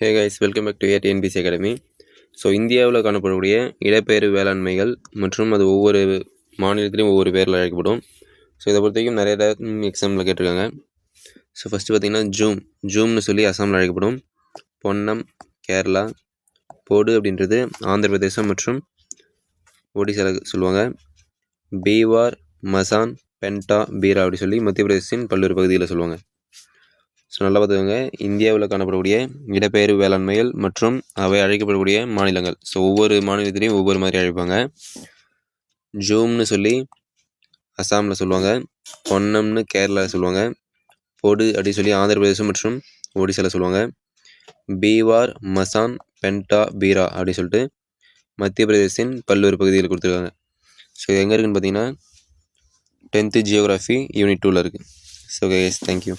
Hey guys welcome back to ATNPSC academy so இந்தியாவில் காணப்படக்கூடிய இடப்பெயர்வு வேளாண்மைகள் மற்றும் அது ஒவ்வொரு மாநிலத்திலையும் ஒவ்வொரு பேரில் அழைக்கப்படும். ஸோ இதை பொறுத்த வரைக்கும் நிறைய எக்ஸாம்பிள் கேட்டிருக்காங்க. ஸோ ஃபஸ்ட்டு பார்த்தீங்கன்னா ஜூம் ஜூம்னு சொல்லி அசாமில் அழைக்கப்படும். பொன்னம் கேரளா போடு அப்படின்றது ஆந்திர பிரதேசம் மற்றும் ஒடிசாவில் சொல்லுவாங்க. பீவார் மசான் பென்டா பீரா அப்படி சொல்லி மத்திய பிரதேசத்தின் பல்வேறு பகுதிகளில் சொல்லுவாங்க. ஸோ நல்லா பார்த்துக்கோங்க. இந்தியாவில் காணப்படக்கூடிய இடப்பெயர்வு வேளாண்மைகள் மற்றும் அவை அழைக்கப்படக்கூடிய மாநிலங்கள். ஸோ ஒவ்வொரு மாநிலத்திலையும் ஒவ்வொரு மாதிரி அழைப்பாங்க. ஜூம்னு சொல்லி அசாமில் சொல்லுவாங்க. பொன்னம்னு கேரளாவில் சொல்லுவாங்க. பொடு அப்படின்னு சொல்லி ஆந்திர பிரதேசம் மற்றும் ஒடிசாவில் சொல்லுவாங்க. பீவார் மசான் பென்டா பீரா அப்படின்னு சொல்லிட்டு மத்திய பிரதேசத்தின் பல்வேறு பகுதிகளில் கொடுத்துருக்காங்க. ஸோ எங்கே இருக்குன்னு பார்த்தீங்கன்னா டென்த்து ஜியோகிராஃபி யூனிட் டூவில் இருக்குது ஸோ கேஸ் தேங்க்யூ